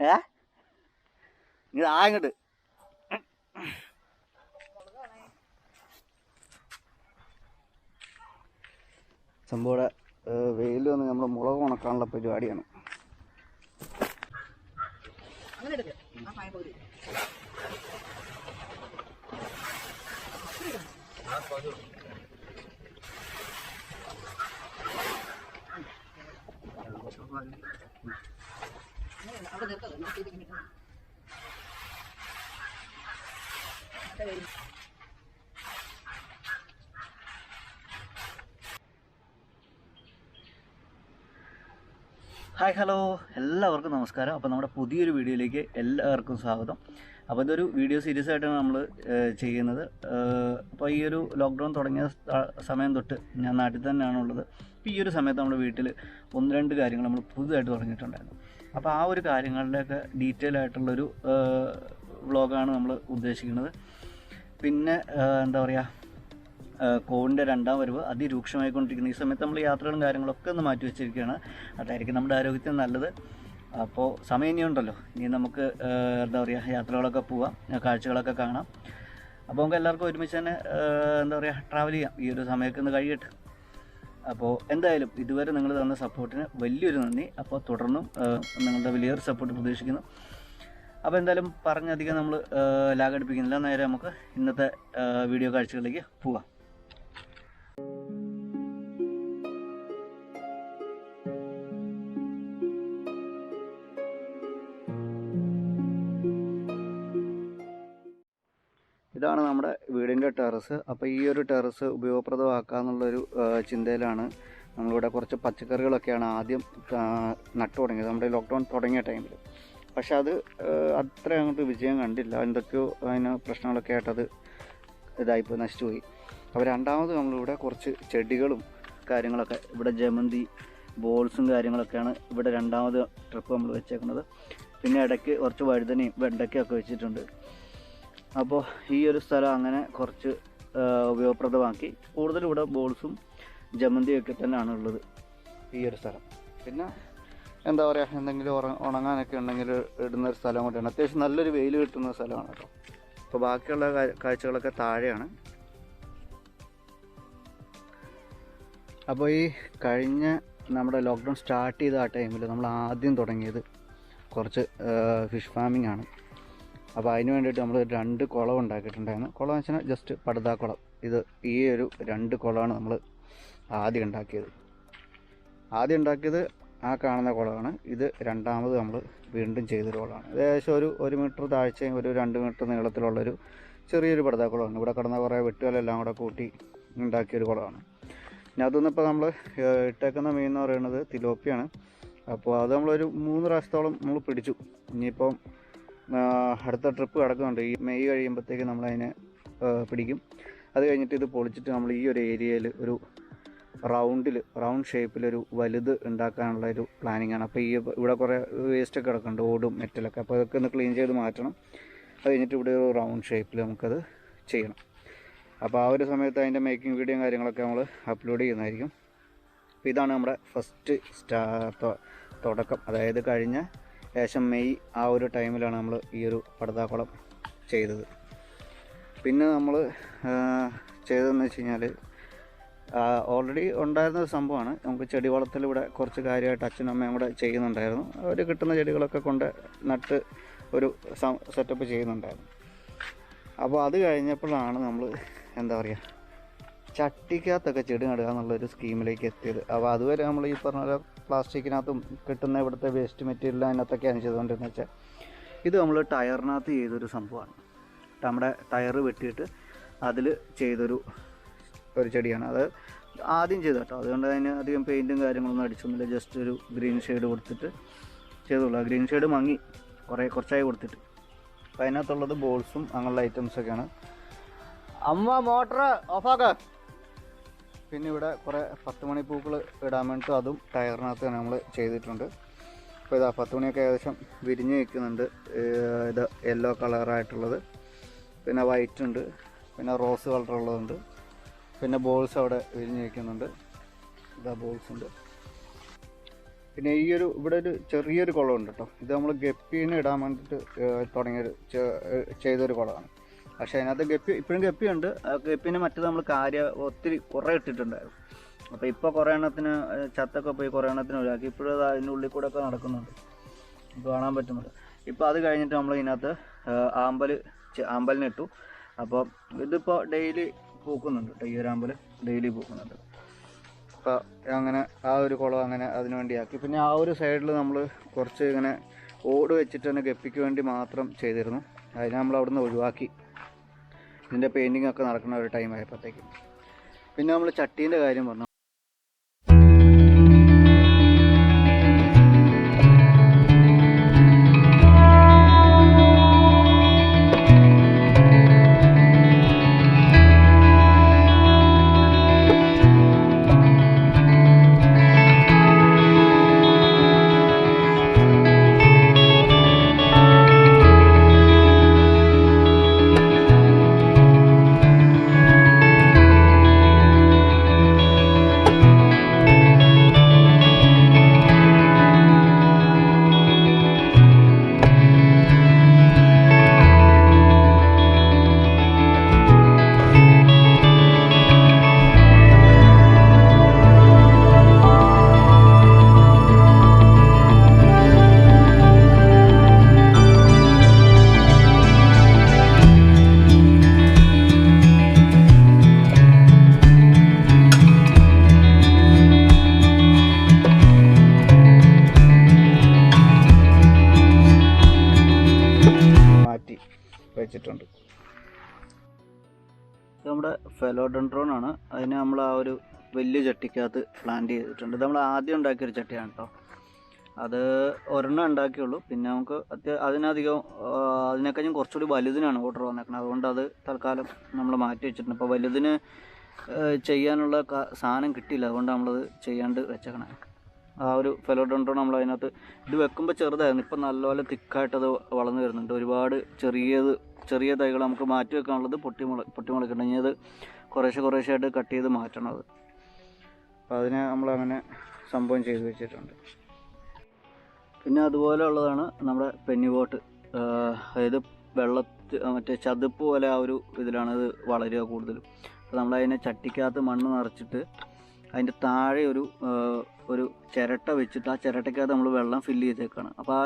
ഏ? ഇത് ആ ഇങ്ങോട്ട് സംഭവം വെയിൽ വന്ന് നമ്മൾ മുളക് ഉണക്കാനുള്ള പരിപാടിയാണ്. Hi hello. എല്ലാവർക്കും നമസ്കാരം. അപ്പോൾ നമ്മുടെ പുതിയൊരു വീഡിയോയിലേക്ക് എല്ലാവർക്കും സ്വാഗതം. അപ്പോൾ ഇതൊരു വീഡിയോ സീരീസ് ആയിട്ടാണ് നമ്മൾ ചെയ്യുന്നത്. അപ്പോൾ ഈ ഒരു ലോക്ക്ഡൗൺ തുടങ്ങിയ സമയം തൊട്ട് ഞാൻ നാട്ടിൽ തന്നെയാണ് ഉള്ളത്. അപ്പോൾ ഈ ഒരു സമയത്ത് നമ്മുടെ വീട്ടിൽ ഒന്ന് രണ്ട് കാര്യങ്ങൾ നമ്മൾ പുതുതായിട്ട് തുടങ്ങിയിട്ടുണ്ടായിരുന്നു. അപ്പോൾ ആ ഒരു കാര്യങ്ങളുടെയൊക്കെ ഡീറ്റെയിൽ ആയിട്ടുള്ളൊരു വ്ളോഗാണ് നമ്മൾ ഉദ്ദേശിക്കുന്നത്. പിന്നെ എന്താ പറയുക കോവിഡിന്റെ രണ്ടാം വരവ് അതിരൂക്ഷമായിക്കൊണ്ടിരിക്കുന്ന. ഈ സമയത്ത് നമ്മൾ യാത്രകളും കാര്യങ്ങളൊക്കെ ഒന്ന് മാറ്റി വെച്ചിരിക്കുകയാണ്. അതായിരിക്കും നമ്മുടെ ആരോഗ്യത്തിന് നല്ലത്. അപ്പോൾ സമയം ഇനിയുണ്ടല്ലോ ഇനി നമുക്ക് എന്താ പറയുക യാത്രകളൊക്കെ പോവാം. കാഴ്ചകളൊക്കെ കാണാം. അപ്പോൾ നമുക്ക് എല്ലാവർക്കും ഒരുമിച്ച് തന്നെ എന്താ പറയുക ട്രാവൽ ചെയ്യാം. ഈ ഒരു സമയമൊക്കെ ഒന്ന് കഴിയട്ടെ. അപ്പോൾ എന്തായാലും ഇതുവരെ നിങ്ങൾ തന്ന സപ്പോർട്ടിന് വലിയൊരു നന്ദി. അപ്പോൾ തുടർന്നും നിങ്ങളുടെ വലിയൊരു സപ്പോർട്ട് പ്രതീക്ഷിക്കുന്നു. അപ്പോൾ എന്തായാലും പറഞ്ഞധികം നമ്മൾ ലാഗടിപ്പിക്കുന്നില്ല. നേരെ നമുക്ക് ഇന്നത്തെ വീഡിയോ കാഴ്ചകളിലേക്ക് പോവാം. വീടിന്റെ ടെറസ്. അപ്പോൾ ഈ ഒരു ടെറസ് ഉപയോഗപ്രദമാക്കാന്നുള്ളൊരു ആ, ചിന്തയിലാണ് നമ്മളിവിടെ കുറച്ച് പച്ചക്കറികളൊക്കെയാണ് ആദ്യം നട്ടു തുടങ്ങിയത്. നമ്മുടെ ലോക്ക്ഡൗൺ തുടങ്ങിയ ടൈമിൽ പക്ഷെ അത് അത്ര അങ്ങോട്ട് വിജയം കണ്ടില്ല. എന്തൊക്കെയോ അതിന് പ്രശ്നങ്ങളൊക്കെ ആയിട്ടത് ഇതായിപ്പോൾ നശിച്ചുപോയി. അപ്പോൾ രണ്ടാമത് നമ്മളിവിടെ കുറച്ച് ചെടികളും കാര്യങ്ങളൊക്കെ ഇവിടെ ജമന്തി ബോൾസും കാര്യങ്ങളൊക്കെയാണ് ഇവിടെ രണ്ടാമത് ട്രിപ്പ് നമ്മൾ വെച്ചേക്കുന്നത്. പിന്നെ ഇടയ്ക്ക് കുറച്ച് വഴുതനയും വെണ്ടയ്ക്കൊക്കെ വെച്ചിട്ടുണ്ട്. അപ്പോൾ ഈ ഒരു സ്ഥലം അങ്ങനെ കുറച്ച് ഉപയോഗപ്രദമാക്കി. കൂടുതൽ ഇവിടെ ബോൾസും ജമന്തിയൊക്കെ തന്നെയാണ് ഉള്ളത് ഈ ഒരു സ്ഥലം. പിന്നെ എന്താ പറയുക എന്തെങ്കിലും ഉണങ്ങാനൊക്കെ ഉണ്ടെങ്കിൽ ഇടുന്ന ഒരു സ്ഥലം കൂടെയാണ്. അത്യാവശ്യം നല്ലൊരു വെയിൽ കിട്ടുന്ന സ്ഥലമാണ് കേട്ടോ. അപ്പോൾ ബാക്കിയുള്ള കാഴ്ചകളൊക്കെ താഴെയാണ്. അപ്പോൾ ഈ കഴിഞ്ഞ നമ്മുടെ ലോക്ക്ഡൗൺ സ്റ്റാർട്ട് ചെയ്ത ആ ടൈമിൽ നമ്മൾ ആദ്യം തുടങ്ങിയത് കുറച്ച് ഫിഷ് ഫാമിംഗ് ആണ്. അപ്പോൾ അതിന് വേണ്ടിയിട്ട് നമ്മൾ രണ്ട് കുളം ഉണ്ടാക്കിയിട്ടുണ്ടായിരുന്നു. കുളം എന്ന് വെച്ചാൽ ജസ്റ്റ് പടുതാ കുളം ഇത് ഈ ഒരു രണ്ട് കുളമാണ് നമ്മൾ ആദ്യം ഉണ്ടാക്കിയത്. ആദ്യം ഉണ്ടാക്കിയത് ആ കാണുന്ന കുളമാണ്. ഇത് രണ്ടാമത് നമ്മൾ വീണ്ടും ചെയ്തൊരു കുളമാണ്. ഏകദേശം ഒരു ഒരു മീറ്റർ താഴ്ചയും ഒരു രണ്ട് മീറ്റർ നീളത്തിലുള്ളൊരു ചെറിയൊരു പടുതാ കുളമാണ് ഇവിടെ കിടന്ന കുറേ വെട്ടുകളെല്ലാം കൂടെ കൂട്ടി ഉണ്ടാക്കിയൊരു കുളമാണ്. ഇനി അതൊന്നും ഇപ്പോൾ നമ്മൾ ഇട്ടേക്കുന്ന മീൻ എന്ന് പറയുന്നത് തിലോപ്പിയാണ്. അപ്പോൾ അത് നമ്മളൊരു മൂന്ന് പ്രാവശ്യത്തോളം നമ്മൾ പിടിച്ചു. ഇനിയിപ്പം അടുത്ത ട്രിപ്പ് കിടക്കുന്നുണ്ട്. ഈ മെയ് കഴിയുമ്പോഴത്തേക്ക് നമ്മളതിനെ പിടിക്കും. അത് കഴിഞ്ഞിട്ട് ഇത് പൊളിച്ചിട്ട് നമ്മൾ ഈ ഒരു ഏരിയയിൽ ഒരു റൗണ്ടിൽ റൗണ്ട് ഷേപ്പിലൊരു വലുത് ഉണ്ടാക്കാനുള്ള ഒരു പ്ലാനിങ് ആണ്. അപ്പോൾ ഈ ഇവിടെ കുറേ വേസ്റ്റ് ഒക്കെ കിടക്കുന്നുണ്ട് ഓടും മെറ്റലൊക്കെ. അപ്പോൾ അതൊക്കെ ഒന്ന് ക്ലീൻ ചെയ്ത് മാറ്റണം. അത് കഴിഞ്ഞിട്ട് ഇവിടെ ഒരു റൗണ്ട് ഷേപ്പിൽ നമുക്കത് ചെയ്യണം. അപ്പോൾ ആ ഒരു സമയത്ത് അതിന്റെ മേക്കിംഗ് വീഡിയോയും കാര്യങ്ങളൊക്കെ നമ്മൾ അപ്ലോഡ് ചെയ്യുന്നതായിരിക്കും. അപ്പോൾ ഇതാണ് നമ്മുടെ ഫസ്റ്റ് സ്റ്റാ തുടക്കം. അതായത് കഴിഞ്ഞ ഏകദേശം മെയ് ആ ഒരു ടൈമിലാണ് നമ്മൾ ഈ ഒരു പടുതാക്കുളം ചെയ്തത്. പിന്നെ നമ്മൾ ചെയ്തതെന്ന് വെച്ച് കഴിഞ്ഞാൽ ഓൾറെഡി ഉണ്ടായിരുന്ന ഒരു സംഭവമാണ്. നമുക്ക് ചെടി വളർത്തൽ ഇവിടെ കുറച്ച് കാര്യമായിട്ട് അച്ഛനും അമ്മയും കൂടെ ചെയ്യുന്നുണ്ടായിരുന്നു. അവർ കിട്ടുന്ന ചെടികളൊക്കെ കൊണ്ട് നട്ട് ഒരു സെറ്റപ്പ് ചെയ്യുന്നുണ്ടായിരുന്നു. അപ്പോൾ അത് കഴിഞ്ഞപ്പോഴാണ് നമ്മൾ എന്താ പറയുക ചട്ടിക്കകത്തൊക്കെ ചെടി നടുക എന്നുള്ളൊരു സ്കീമിലേക്ക് എത്തിയത്. അപ്പോൾ അതുവരെ നമ്മൾ ഈ പറഞ്ഞ പ്ലാസ്റ്റിക്കിനകത്തും കിട്ടുന്ന ഇവിടുത്തെ വേസ്റ്റ് മെറ്റീരിയൽ അതിനകത്തൊക്കെയാണ് ചെയ്തുകൊണ്ടിരുന്നത് വെച്ചാൽ ഇത് നമ്മൾ ടയറിനകത്ത് ചെയ്തൊരു സംഭവമാണ്. നമ്മുടെ ടയർ വെട്ടിയിട്ട് അതിൽ ചെയ്തൊരു ഒരു ചെടിയാണ്. അത് ആദ്യം ചെയ്ത കേട്ടോ. അതുകൊണ്ട് അതിന് അധികം പെയിന്റും കാര്യങ്ങളൊന്നും അടിച്ചൊന്നുമില്ല. ജസ്റ്റ് ഒരു ഗ്രീൻ ഷെയ്ഡ് കൊടുത്തിട്ട് ചെയ്തോളൂ ഗ്രീൻ ഷെയ്ഡ് മങ്ങി കുറേ കുറച്ചായി കൊടുത്തിട്ട്. അപ്പോൾ അതിനകത്തുള്ളത് ബോൾസും അങ്ങനെയുള്ള ഐറ്റംസൊക്കെയാണ് അമ്മ മോട്ടർ ഓഫാക്ക. പിന്നെ ഇവിടെ കുറേ പത്ത് മണി പൂക്കൾ ഇടാൻ വേണ്ടിയിട്ട് അതും ടയറിനകത്ത് തന്നെ നമ്മൾ ചെയ്തിട്ടുണ്ട്. അപ്പോൾ ഇതാ പത്ത് മണിയൊക്കെ ഏകദേശം വിരിഞ്ഞ് നിൽക്കുന്നുണ്ട്. ഇത് യെല്ലോ കളറായിട്ടുള്ളത്. പിന്നെ വൈറ്റ് ഉണ്ട്. പിന്നെ റോസ് കളറുള്ളതുണ്ട്. പിന്നെ ബോൾസ് അവിടെ വിരിഞ്ഞ് നിൽക്കുന്നുണ്ട്. ഇതാ ബോൾസ് ഉണ്ട്. പിന്നെ ഈ ഒരു ഇവിടെ ഒരു ചെറിയൊരു കുളമുണ്ട് കേട്ടോ. ഇത് നമ്മൾ ഗപ്പീന് ഇടാൻ വേണ്ടിയിട്ട് തുടങ്ങിയൊരു ചെയ്തൊരു കുളമാണ്. പക്ഷേ അതിനകത്ത് ഗപ്പി ഇപ്പോഴും ഗപ്പിയുണ്ട്. ആ ഗപ്പിന് മറ്റേ നമ്മൾ കാര്യ ഒത്തിരി കുറേ ഇട്ടിട്ടുണ്ടായിരുന്നു. അപ്പോൾ ഇപ്പോൾ കുറേ എണ്ണത്തിന് ചത്തൊക്കെ പോയി കുറേ എണ്ണത്തിന് ഒഴിവാക്കി. ഇപ്പോഴും അത് അതിന്റെ ഉള്ളിൽ കൂടെ ഒക്കെ നടക്കുന്നുണ്ട്. ഇപ്പോൾ കാണാൻ പറ്റുന്നുണ്ട്. ഇപ്പോൾ അത് കഴിഞ്ഞിട്ട് നമ്മൾ ഇതിനകത്ത് ആമ്പൽ ആമ്പലിനിട്ടു അപ്പോൾ ഇതിപ്പോൾ ഡെയിലി പൂക്കുന്നുണ്ട്. കേട്ടോ ഈ ഒരു ആമ്പൽ ഡെയിലി പൂക്കുന്നുണ്ട്. അപ്പോൾ അങ്ങനെ ആ ഒരു കുളം അങ്ങനെ അതിന് വേണ്ടിയാക്കി പിന്നെ ആ ഒരു സൈഡിൽ നമ്മൾ കുറച്ച് ഇങ്ങനെ ഓട് വെച്ചിട്ട് തന്നെ ഗപ്പിക്ക് വേണ്ടി മാത്രം ചെയ്തിരുന്നു. അതിനെ നമ്മൾ അവിടുന്ന് ഒഴിവാക്കി. ഇതിന്റെ പെയിന്റിങ് ഒക്കെ നടക്കുന്ന ഒരു ടൈം ആയപ്പോഴത്തേക്കും പിന്നെ നമ്മൾ ചട്ടീന്റെ കാര്യം പറഞ്ഞു. നമ്മുടെ ഫെലോഡൻഡ്രോൺ ആണ്. അതിനെ നമ്മൾ ആ ഒരു വലിയ ചട്ടിക്കകത്ത് പ്ലാന്റ് ചെയ്തിട്ടുണ്ട്. ഇത് നമ്മൾ ആദ്യം ഉണ്ടാക്കിയൊരു ചട്ടിയാണ് കേട്ടോ അത് ഒരെണ്ണം ഉണ്ടാക്കിയുള്ളൂ. പിന്നെ നമുക്ക് അതിനധികം അതിനേക്കാളും കുറച്ചുകൂടി വലുതിനാണ് ഓർഡർ വന്നേക്കുന്നത് അതുകൊണ്ട് അത് തൽക്കാലം നമ്മൾ മാറ്റി വെച്ചിട്ടുണ്ട്. അപ്പോൾ വലുതിന് ചെയ്യാനുള്ള സാധനം കിട്ടിയില്ല. അതുകൊണ്ട് നമ്മളത് ചെയ്യാണ്ട് വെച്ചേക്കണേ. ആ ഒരു ഫെലോഡോൺട്രോൺ നമ്മൾ അതിനകത്ത് ഇത് വെക്കുമ്പോൾ ചെറുതായിരുന്നു. ഇപ്പം നല്ലപോലെ തിക്കായിട്ടത് വളർന്നു വരുന്നുണ്ട്. ഒരുപാട് ചെറിയത് ചെറിയ തൈകൾ നമുക്ക് മാറ്റി വെക്കാനുള്ളത് പൊട്ടിമുള പൊട്ടിമുളക്കുണ്ടെങ്കിൽ അത് കുറേശ്ശെ കുറേശ്ശെ ആയിട്ട് കട്ട് ചെയ്ത് മാറ്റണം അത്. അപ്പോൾ അതിനെ നമ്മളങ്ങനെ സംഭവം ചെയ്ത് വെച്ചിട്ടുണ്ട്. പിന്നെ അതുപോലെ ഉള്ളതാണ് നമ്മുടെ പെന്നിവോട്ട് അതായത് വെള്ളത്തിൽ മറ്റേ ചതുപ്പ് പോലെ ആ ഒരു ഇതിലാണ് ഇത് വളരുക കൂടുതലും. അപ്പോൾ നമ്മളതിനെ ചട്ടിക്കകത്ത് മണ്ണ് നിറച്ചിട്ട് അതിന്റെ താഴെ ഒരു ഒരു ചിരട്ട വെച്ചിട്ട് ആ ചിരട്ടയ്ക്കകത്ത് നമ്മൾ വെള്ളം ഫില്ല് ചെയ്തേക്കാണ്. അപ്പോൾ ആ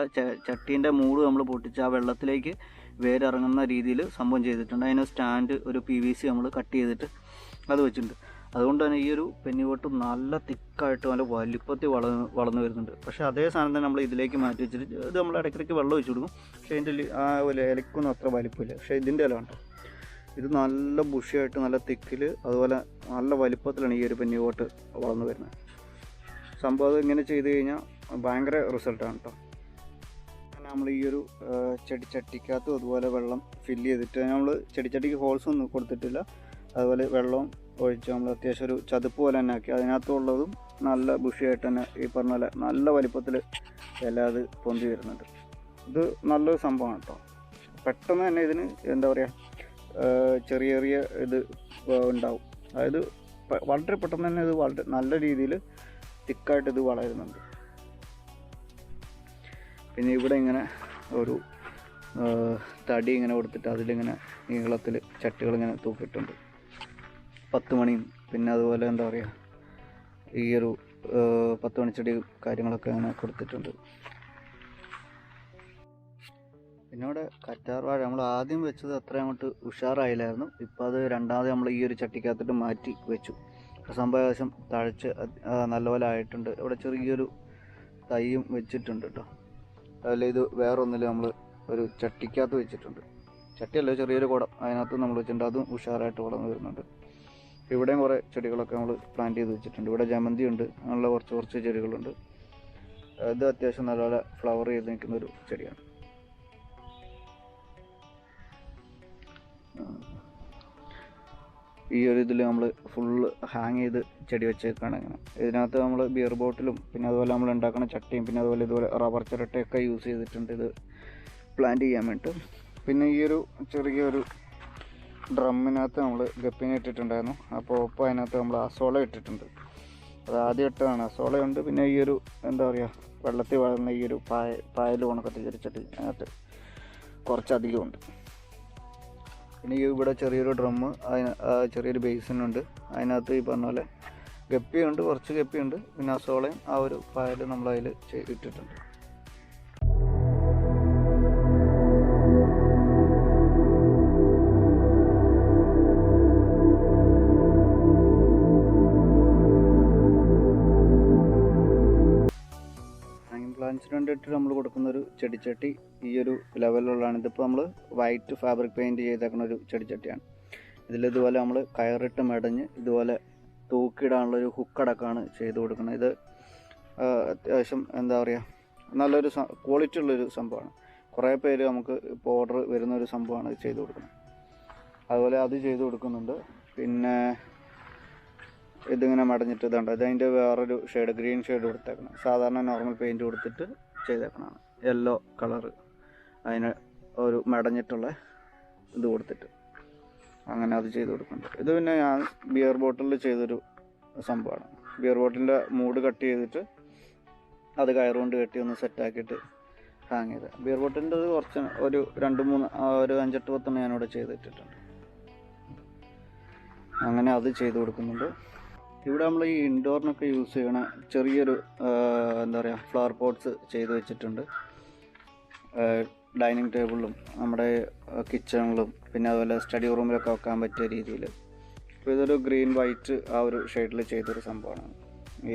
ചട്ടീന്റെ മൂട് നമ്മൾ പൊട്ടിച്ച് ആ വെള്ളത്തിലേക്ക് വേരിറങ്ങുന്ന രീതിയിൽ സംഭവം ചെയ്തിട്ടുണ്ട്. അതിന് സ്റ്റാൻഡ് ഒരു പി വി സി നമ്മൾ കട്ട് ചെയ്തിട്ട് അത് വെച്ചിട്ടുണ്ട്. അതുകൊണ്ട് തന്നെ ഈ ഒരു പെന്നിവോട്ട് നല്ല തിക്കായിട്ട് നല്ല വലിപ്പത്തിൽ വളർന്ന് വളർന്നു വരുന്നുണ്ട്. പക്ഷേ അതേ സാധനം തന്നെ നമ്മൾ ഇതിലേക്ക് മാറ്റി വെച്ചിട്ട് ഇത് നമ്മൾ ഇടയ്ക്കിടയ്ക്ക് വെള്ളം ഒഴിച്ചു കൊടുക്കും. പക്ഷേ ഇതിന്റെ ലി- ആ ഒരു ഇലക്കൊന്നും അത്ര വലിപ്പമില്ല. പക്ഷേ ഇതിന്റെ ഇല ഉണ്ട് ഇത് നല്ല ബുഷിയായിട്ട് നല്ല തിക്കിൽ അതുപോലെ നല്ല വലിപ്പത്തിലാണ് ഈ ഒരു പെന്നിവോട്ട് വളർന്നു വരുന്നത്. സംഭവം ഇങ്ങനെ ചെയ്ത് കഴിഞ്ഞാൽ ഭയങ്കര റിസൾട്ടാണ് കേട്ടോ നമ്മൾ ഈ ഒരു ചെടിച്ചട്ടിക്കകത്തും അതുപോലെ വെള്ളം ഫില്ല് ചെയ്തിട്ട് നമ്മൾ ചെടിച്ചട്ടിക്ക് ഹോൾസ് ഒന്നും കൊടുത്തിട്ടില്ല. അതുപോലെ വെള്ളം ഒഴിച്ച് നമ്മൾ അത്യാവശ്യം ഒരു ചതുപ്പ് പോലെ തന്നെ ആക്കി. അതിനകത്തുള്ളതും നല്ല ബുഷിയായിട്ട് തന്നെ ഈ പറഞ്ഞ പോലെ നല്ല വലിപ്പത്തിൽ എല്ലാം അത് പൊന്തി വരുന്നുണ്ട്. ഇത് നല്ലൊരു സംഭവമാണ് കേട്ടോ പെട്ടെന്ന് തന്നെ ഇതിന് എന്താ പറയുക ചെറിയ ചെറിയ ഇത് ഉണ്ടാവും. അതായത് വളരെ പെട്ടെന്ന് തന്നെ ഇത് വളരെ നല്ല രീതിയിൽ തിക്കായിട്ട് ഇത് വളരുന്നുണ്ട്. പിന്നെ ഇവിടെ ഇങ്ങനെ ഒരു തടി ഇങ്ങനെ കൊടുത്തിട്ട് അതിലിങ്ങനെ നീളത്തിൽ ചട്ടികൾ ഇങ്ങനെ തൂക്കിയിട്ടുണ്ട്. പത്ത് മണിയും പിന്നെ അതുപോലെ എന്താ പറയുക ഈ ഒരു പത്ത് മണിച്ചെടി കാര്യങ്ങളൊക്കെ അങ്ങനെ കൊടുത്തിട്ടുണ്ട്. പിന്നെ ഇവിടെ കറ്റാർ വാഴ നമ്മൾ ആദ്യം വെച്ചത് അത്ര അങ്ങോട്ട് ഉഷാറായില്ലായിരുന്നു. ഇപ്പോൾ അത് രണ്ടാമത് നമ്മൾ ഈ ഒരു ചട്ടിക്കകത്തിട്ട് മാറ്റി വെച്ചു. സംഭവം ഏകദേശം തഴച്ച് നല്ലപോലെ ആയിട്ടുണ്ട്. ഇവിടെ ചെറിയൊരു തൈയും വെച്ചിട്ടുണ്ട് കേട്ടോ അതിൽ ഇത് വേറെ ഒന്നിൽ നമ്മൾ ഒരു ചട്ടിക്കകത്ത് വെച്ചിട്ടുണ്ട്. ചട്ടിയല്ല ചെറിയൊരു കുടം അതിനകത്ത് നമ്മൾ വെച്ചിട്ടുണ്ട്. അതും ഉഷാറായിട്ട് വളർന്നു വരുന്നുണ്ട്. ഇവിടെയും കുറേ ചെടികളൊക്കെ നമ്മൾ പ്ലാന്റ് ചെയ്ത് വെച്ചിട്ടുണ്ട്. ഇവിടെ ജമന്തി ഉണ്ട് അങ്ങനെയുള്ള കുറച്ച് കുറച്ച് ചെടികളുണ്ട്. ഇത് അത്യാവശ്യം നല്ലപോലെ ഫ്ലവർ ചെയ്ത് നിൽക്കുന്ന ഒരു ചെടിയാണ് ഈ ഒരു ഇതിൽ നമ്മൾ ഫുള്ള് ഹാങ് ചെയ്ത് ചെടി വെച്ചേക്കാണ് ഇങ്ങനെ ഇതിനകത്ത് നമ്മൾ ബിയർ ബോട്ടിലും പിന്നെ അതുപോലെ നമ്മൾ ഉണ്ടാക്കുന്ന ചട്ടിയും പിന്നെ അതുപോലെ ഇതുപോലെ റബ്ബർ ചിരട്ടയൊക്കെ യൂസ് ചെയ്തിട്ടുണ്ട് ഇത് പ്ലാന്റ് ചെയ്യാൻ വേണ്ടിയിട്ട് പിന്നെ ഈ ഒരു ചെറിയൊരു ഡ്രമ്മിനകത്ത് നമ്മൾ ഗപ്പിനെ ഇട്ടിട്ടുണ്ടായിരുന്നു. അപ്പോൾ ഒപ്പം അതിനകത്ത് നമ്മൾ അസോള ഇട്ടിട്ടുണ്ട്. അത് ആദ്യം ഇട്ടതാണ്. അസോളയുണ്ട് പിന്നെ ഈ ഒരു എന്താ പറയുക വെള്ളത്തിൽ വളർന്ന ഈ ഒരു പായ പായൽ ഉണക്കത്തിൽ ചെടി അതിനകത്ത് കുറച്ചധികമുണ്ട് പിന്നെ ഇവിടെ ചെറിയൊരു ഡ്രമ്മ് അതിന് ചെറിയൊരു ബേസിനുണ്ട് അതിനകത്ത് ഈ പറഞ്ഞ പോലെ ഗപ്പിയുണ്ട് കുറച്ച് ഗപ്പിയുണ്ട്. പിന്നെ അസോളയും ആ ഒരു പായൽ നമ്മളതിൽ ഇട്ടിട്ടുണ്ട്. വേണ്ടിയിട്ട് നമ്മൾ കൊടുക്കുന്ന ഒരു ചെടിച്ചട്ടി ഈ ഒരു ലെവലിലുള്ളതാണ് ഇതിപ്പോൾ നമ്മൾ വൈറ്റ് ഫാബ്രിക് പെയിന്റ് ചെയ്തേക്കുന്ന ഒരു ചെടിച്ചട്ടിയാണ്. ഇതിൽ ഇതുപോലെ നമ്മൾ കയറിട്ട് മെടഞ്ഞ് ഇതുപോലെ തൂക്കിയിടാനുള്ള ഒരു ഹുക്കടക്കമാണ് ചെയ്ത് കൊടുക്കുന്നത്. ഇത് അത്യാവശ്യം എന്താ പറയുക നല്ലൊരു ക്വാളിറ്റി ഉള്ളൊരു സംഭവമാണ്. കുറേ പേര് നമുക്ക് ഇപ്പോൾ ഓർഡർ വരുന്ന ഒരു സംഭവമാണ് ഇത് ചെയ്ത് കൊടുക്കുന്നത്. അതുപോലെ അത് ചെയ്ത് കൊടുക്കുന്നുണ്ട്. പിന്നെ ഇതിങ്ങനെ മടഞ്ഞിട്ട് ഇതുണ്ട് ഇത് അതിന്റെ വേറൊരു ഷെയ്ഡ് ഗ്രീൻ ഷെയ്ഡ് കൊടുത്തേക്കണം. സാധാരണ നോർമൽ പെയിന്റ് കൊടുത്തിട്ട് ചെയ്തേക്കണതാണ്. യെല്ലോ കളറ് അതിന് ഒരു മടഞ്ഞിട്ടുള്ള ഇത് കൊടുത്തിട്ട് അങ്ങനെ അത് ചെയ്ത് കൊടുക്കുന്നുണ്ട്. ഇത് പിന്നെ ഞാൻ ബിയർ ബോട്ടിലിൽ ചെയ്തൊരു സംഭവമാണ്. ബിയർ ബോട്ടിലിന്റെ മൂഡ് കട്ട് ചെയ്തിട്ട് അത് കയറുകൊണ്ട് കെട്ടി ഒന്ന് സെറ്റാക്കിയിട്ട് ഹാങ് ചെയ്ത് ബിയർ ബോട്ടിലിന്റെ കുറച്ച് ഒരു രണ്ട് മൂന്ന് ഒരു അഞ്ചെട്ട് പത്തെണ്ണം ഞാനിവിടെ ചെയ്തിട്ടിട്ടുണ്ട്. അങ്ങനെ അത് ചെയ്ത് കൊടുക്കുന്നുണ്ട്. ഇവിടെ നമ്മൾ ഈ ഇൻഡോറിനൊക്കെ യൂസ് ചെയ്യണ ചെറിയൊരു എന്താ പറയുക ഫ്ലവർ പോട്ട്സ് ചെയ്ത് വെച്ചിട്ടുണ്ട്. ഡൈനിങ് ടേബിളിലും നമ്മുടെ കിച്ചണിലും പിന്നെ അതുപോലെ സ്റ്റഡി റൂമിലൊക്കെ വെക്കാൻ പറ്റിയ രീതിയിൽ അപ്പോൾ ഇതൊരു ഗ്രീൻ വൈറ്റ് ആ ഒരു ഷെയ്ഡിൽ ചെയ്തൊരു സംഭവമാണ്.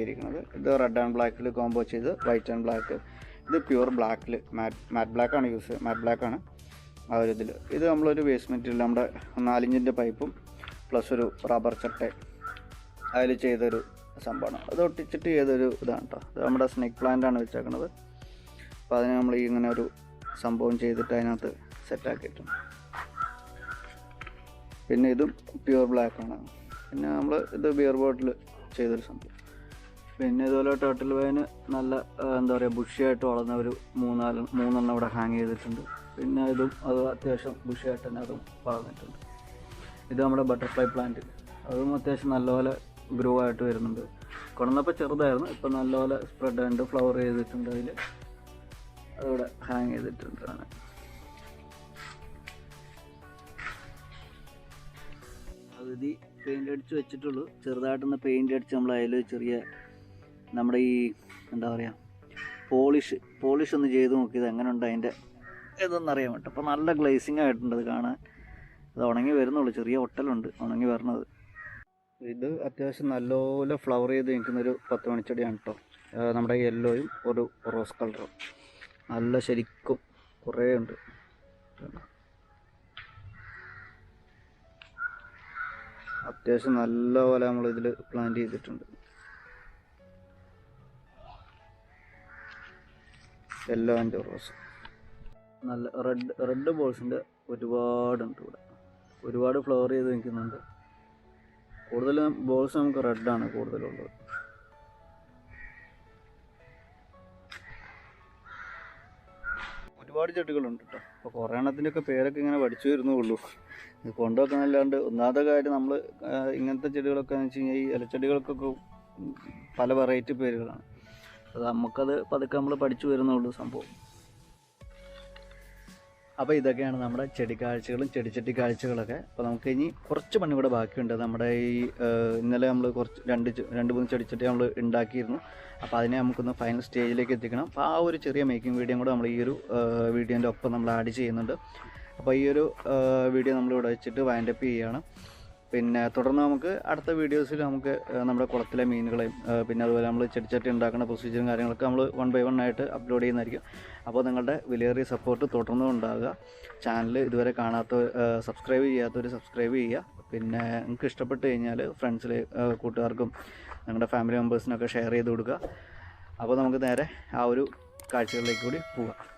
ഇരിക്കുന്നത്. ഇത് റെഡ് ആൻഡ് ബ്ലാക്കിൽ കോംബോ ചെയ്ത് വൈറ്റ് ആൻഡ് ബ്ലാക്ക് ഇത് പ്യുവർ ബ്ലാക്കിൽ മാറ്റ് മാറ്റ് ബ്ലാക്കാണ് യൂസ് മാറ്റ് ബ്ലാക്കാണ് ആ ഒരു ഇതിൽ ഇത് നമ്മളൊരു മെറ്റീരിയൽ നമ്മുടെ നാലിഞ്ചിന്റെ പൈപ്പും പ്ലസ് ഒരു റബ്ബർ ചട്ട അതിൽ ചെയ്തൊരു സംഭവമാണ്. അത് ഒട്ടിച്ചിട്ട് ചെയ്തൊരു ഇതാണ് കേട്ടോ ഇത് നമ്മുടെ സ്നേക്ക് പ്ലാന്റ് ആണ് വെച്ചേക്കുന്നത് അപ്പോൾ അതിന് നമ്മൾ ഇങ്ങനെ ഒരു സംഭവം ചെയ്തിട്ട് അതിനകത്ത് സെറ്റാക്കിയിട്ടുണ്ട് പിന്നെ ഇതും പ്യുവർ ബ്ലാക്ക് ആണ്. പിന്നെ നമ്മൾ ഇത് ബിയർ ബോട്ടിൽ ചെയ്തൊരു സംഭവം. പിന്നെ ഇതുപോലെ ടോട്ടൽ വൈന് നല്ല എന്താ പറയുക ബുഷിയായിട്ട് വളർന്ന ഒരു മൂന്നാൽ മൂന്നെണ്ണം ഇവിടെ ഹാങ് ചെയ്തിട്ടുണ്ട്. പിന്നെ ഇതും അത് അത്യാവശ്യം ബുഷിയായിട്ട് തന്നെ അതും വളർന്നിട്ടുണ്ട്. ഇത് നമ്മുടെ ബട്ടർഫ്ലൈ പ്ലാന്റ് അതും അത്യാവശ്യം നല്ലപോലെ ഗ്രോ ആയിട്ട് വരുന്നുണ്ട്. കൊണ്ടുവന്നപ്പോൾ ചെറുതായിരുന്നു. ഇപ്പം നല്ലപോലെ സ്പ്രെഡ് ആയിട്ട് ഫ്ലവർ ചെയ്തിട്ടുണ്ട് അതിൽ അതിവിടെ ഹാങ് ചെയ്തിട്ടുണ്ട് പകുതി പെയിന്റ് അടിച്ച് വെച്ചിട്ടുള്ളൂ. ചെറുതായിട്ടൊന്ന് പെയിന്റ് അടിച്ച് നമ്മൾ അതിൽ ചെറിയ നമ്മുടെ ഈ എന്താ പറയുക പോളിഷ് പോളിഷ് ഒന്ന് ചെയ്ത് നോക്കിയത് എങ്ങനെ ഉണ്ട് അതിന്റെ ഇതൊന്നും അറിയാൻ പറ്റും അപ്പോൾ നല്ല ഗ്ലേസിങ് ആയിട്ടുണ്ട് അത് കാണാൻ. അത് ഉണങ്ങി വരുന്നുള്ളൂ. ചെറിയ ഒട്ടലുണ്ട് ഉണങ്ങി വരണത്. ഇത് അത്യാവശ്യം നല്ലപോലെ ഫ്ലവർ ചെയ്ത് നിൽക്കുന്നൊരു പത്ത് മണിച്ചെടിയാണ് കേട്ടോ നമ്മുടെ യെല്ലോയും ഒരു റോസ് കളറും നല്ല ശരിക്കും കുറേ ഉണ്ട്. അത്യാവശ്യം നല്ലപോലെ നമ്മൾ ഇതിൽ പ്ലാന്റ് ചെയ്തിട്ടുണ്ട്. യെല്ലോ ആൻഡ് റോസ് നല്ല റെഡ് റെഡ് ബോൾസിന്റെ ഒരുപാടുണ്ട് ഇവിടെ. ഒരുപാട് ഫ്ലവർ ചെയ്ത് നിൽക്കുന്നുണ്ട്. കൂടുതലും ബോൾസ് നമുക്ക് റെഡാണ് കൂടുതലുള്ളത്. ഒരുപാട് ചെടികളുണ്ട് കേട്ടോ അപ്പോൾ കുറേ എണ്ണത്തിന്റെയൊക്കെ പേരൊക്കെ ഇങ്ങനെ പഠിച്ചു വരുന്നുള്ളൂ. ഇത് കൊണ്ടുവെക്കുന്നല്ലാണ്ട് ഒന്നാമത്തെ കാര്യം നമ്മൾ ഇങ്ങനത്തെ ചെടികളൊക്കെ എന്ന് വെച്ച് കഴിഞ്ഞാൽ ഈ ഇലച്ചെടികൾക്കൊക്കെ പല വെറൈറ്റി പേരുകളാണ്. അത് നമുക്കത് പതുക്കെ നമ്മൾ പഠിച്ചു വരുന്നുള്ളൂ സംഭവം. അപ്പോൾ ഇതൊക്കെയാണ് നമ്മുടെ ചെടി കാഴ്ചകളും ചെടിച്ചട്ടി കാഴ്ചകളൊക്കെ അപ്പോൾ നമുക്ക് ഇനി കുറച്ച് പണി കൂടെ ബാക്കിയുണ്ട്. നമ്മുടെ ഈ ഇന്നലെ നമ്മൾ കുറച്ച് രണ്ട് രണ്ട് മൂന്ന് ചെടിച്ചട്ടി നമ്മൾ ഉണ്ടാക്കിയിരുന്നു. അപ്പോൾ അതിനെ നമുക്കൊന്ന് ഫൈനൽ സ്റ്റേജിലേക്ക് എത്തിക്കണം. അപ്പോൾ ആ ഒരു ചെറിയ മേക്കിംഗ് വീഡിയോ കൂടെ നമ്മൾ ഈ ഒരു വീഡിയോന്റെ ഒപ്പം നമ്മൾ ആഡ് ചെയ്യുന്നുണ്ട്. അപ്പോൾ ഈ ഒരു വീഡിയോ നമ്മൾ ഇവിടെ വെച്ചിട്ട് വൈൻഡപ്പ് ചെയ്യുകയാണ് പിന്നെ തുടർന്ന് നമുക്ക് അടുത്ത വീഡിയോസിൽ നമുക്ക് നമ്മുടെ കുളത്തിലെ മീനുകളെയും പിന്നെ അതുപോലെ നമ്മൾ ചെടിച്ചട്ടി ഉണ്ടാക്കുന്ന പ്രൊസീജിയറും കാര്യങ്ങളൊക്കെ നമ്മൾ വൺ ബൈ വൺ ആയിട്ട് അപ്ലോഡ് ചെയ്യുന്നതായിരിക്കും. അപ്പോൾ നിങ്ങളുടെ വിലയേറിയ സപ്പോർട്ട് തുടർന്നും ഉണ്ടാകുക ചാനൽ ഇതുവരെ കാണാത്ത സബ്സ്ക്രൈബ് ചെയ്യാത്തവർ സബ്സ്ക്രൈബ് ചെയ്യുക. പിന്നെ നിങ്ങൾക്ക് ഇഷ്ടപ്പെട്ട് കഴിഞ്ഞാൽ ഫ്രണ്ട്സിൽ കൂട്ടുകാർക്കും നിങ്ങളുടെ ഫാമിലി മെമ്പേഴ്സിനൊക്കെ ഷെയർ ചെയ്ത് കൊടുക്കുക. അപ്പോൾ നമുക്ക് നേരെ ആ ഒരു കാഴ്ചകളിലേക്ക് കൂടി പോകാം